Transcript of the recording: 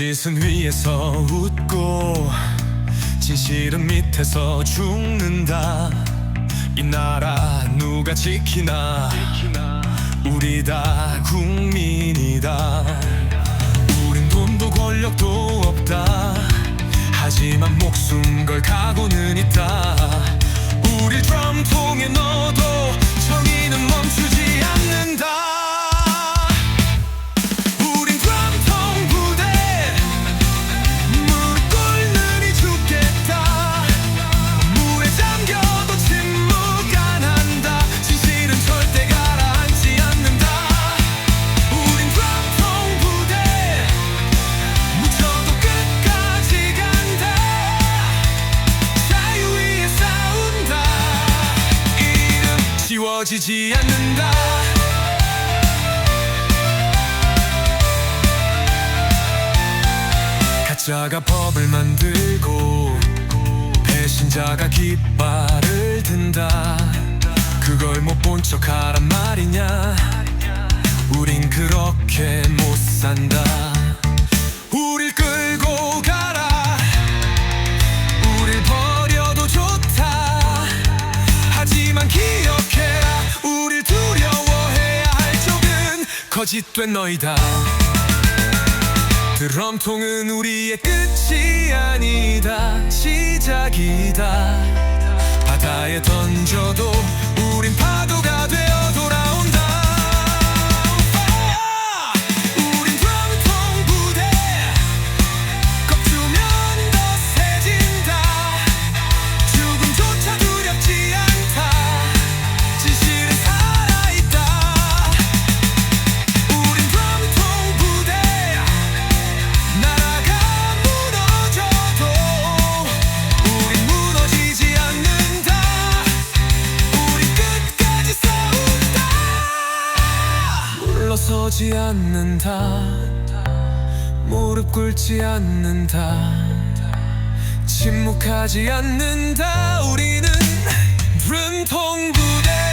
위에서 웃고 진실은 밑에서 죽는다. 이 나라 누가 지키나? 우리 다 국민이다. 우린 돈도 권력도 없다. 하지만 목숨 걸 각오는 있다. 우리 드럼통에 넣 지워지지 않는다. 가짜가 법을 만들고 배신자가 깃발을 든다. 그걸 못 본 척하란 말이냐 거짓된 너희다. 드럼통은 우리의 끝이 아니다. 시작이다. 바다에 던져 물러서지 않는다. 무릎 꿇지 않는다. 침묵하지 않는다. 우리는 드럼통 부대